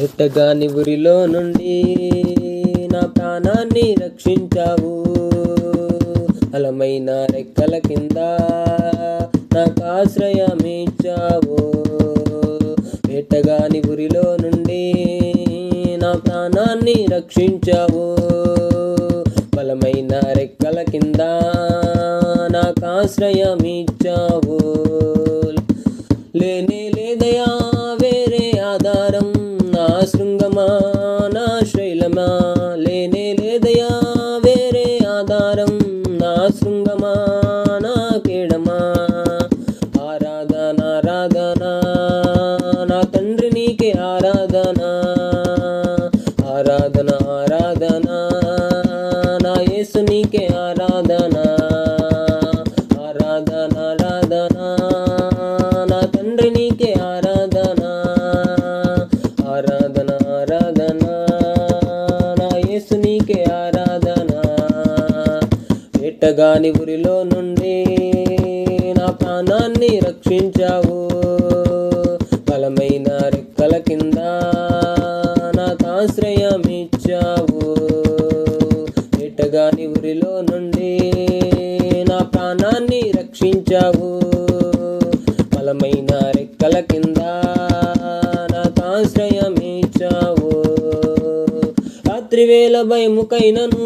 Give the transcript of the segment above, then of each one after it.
ఎట్టగాని ఊరిలో నుండి నా ప్రాణాన్ని రక్షించావు. బలమైన రెక్కల కింద నాకు ఆశ్రయమిచ్చావు. ఎట్టగాని ఊరిలో నుండి నా ప్రాణాన్ని రక్షించావు. బలమైన రెక్కల కింద నాకు ఆశ్రయమిచ్చావు. శృంగమా నా శైలమా లేనే లేదయా వేరే ఆధారం నా శృంగమా నా కేడమా ఆరాధన ఆరాధన నా తండ్రి నీకే ఆరాధన. ఆరాధన ఆరాధన నా యేసు నీకే ఆరాధనా. ఎట్టగాని ఊరిలో నుండి నా ప్రాణాన్ని రక్షించావు. బలమైన రెక్కల కింద నాకు ఆశ్రయం ఇచ్చావు. ఎటగాని ఊరిలో నుండి నా ప్రాణాన్ని రక్షించావు. బలమైన రెక్కల కింద నాకు ఆశ్రయం ఇచ్చావు. రాత్రి వేళ భయముకైనను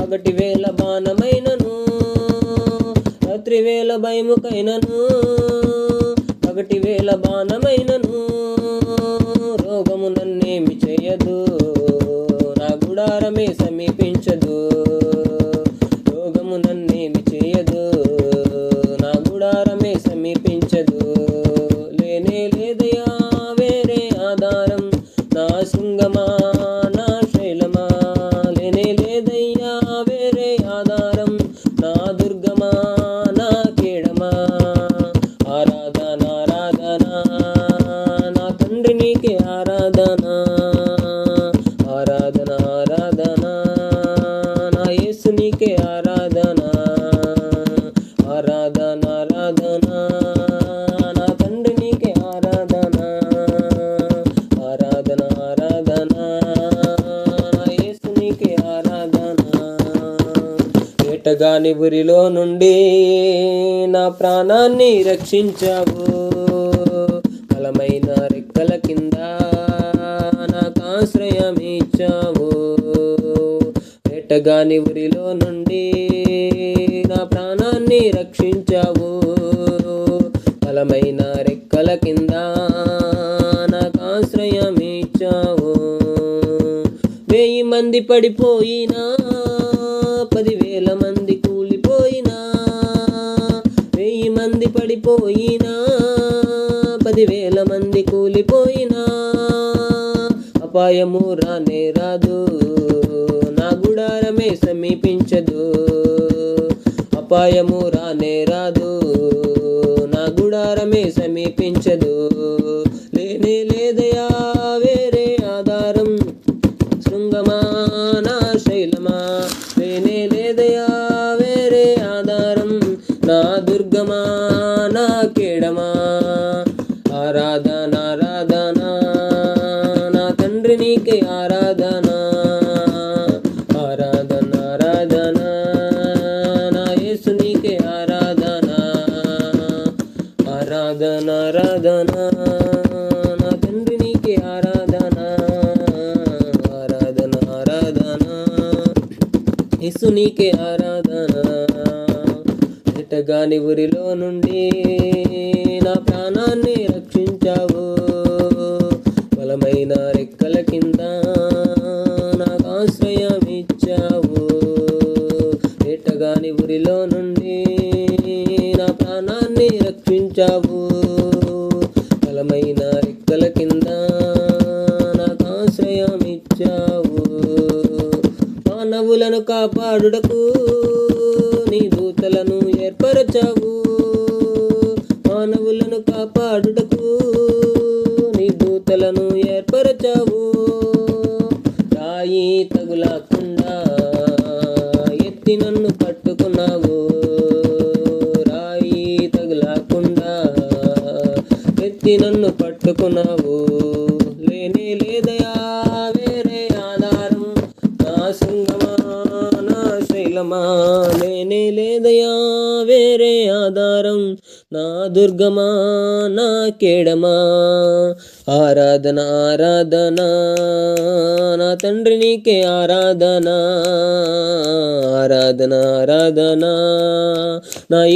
పగటి గాయముకైనను ఒకటి వేల బాణమైనను రోగము నన్నేమి చేయదు నా గుడారమే సమీపించదు రోగము నన్నేమి చేయదు నా గుడారమే సమీపించదు. లేనే లేదయా వేరే ఆధారం నా శృంగమా ఎట్టగాని ఊరిలో నుండి నా ప్రాణాన్ని రక్షించావు. బలమైన రెక్కల కింద నాకు ఆశ్రయం ఇచ్చావు. వేటగాని ఊరిలో నుండి నా ప్రాణాన్ని రక్షించావు. బలమైన రెక్కల కింద నాకు ఆశ్రయం ఇచ్చావు. వెయ్యి మంది పడిపోయినా కూలిపోయినా పదివేల మంది కూలిపోయినా. అపాయము రానే రాదు నా గుడారమే సమీపించదు. అపాయము రానే రాదు నా గుడారమే సమీపించదు. లేనే లేదయా వేరే ఆధారం శృంగమానా ఆరాధన ఆరాధన నా తండ్రి నీకే ఆరాధన. ఆరాధన ఆరాధన నా యేసు నీకే ఆరాధన. ఆరాధన ఆరాధన నా తండ్రి నీకే ఆరాధన. ఆరాధన ఆరాధన యేసు నీకే ఆరాధన. ఎట్టగాని ఊరిలో నుండి నా ప్రాణాన్ని ప్రాణాన్ని బలమైన రెక్కల కింద నాకు ఆశ్రయం ఇచ్చావు మానవులను కాపాడుటకు నీ దూతలను ఎత్తి నన్ను పట్టుకున్నావు. లేనే లేదయా వేరే ఆధారం? నా శృంగమా నా శైలమా? లేనే లేదయా వేరే ఆధారం? నా దుర్గమా నా కేడమా? ఆరాధన ఆరాధన నా తండ్రి నీకే ఆరాధన. ఆరాధన ఆరాధన నా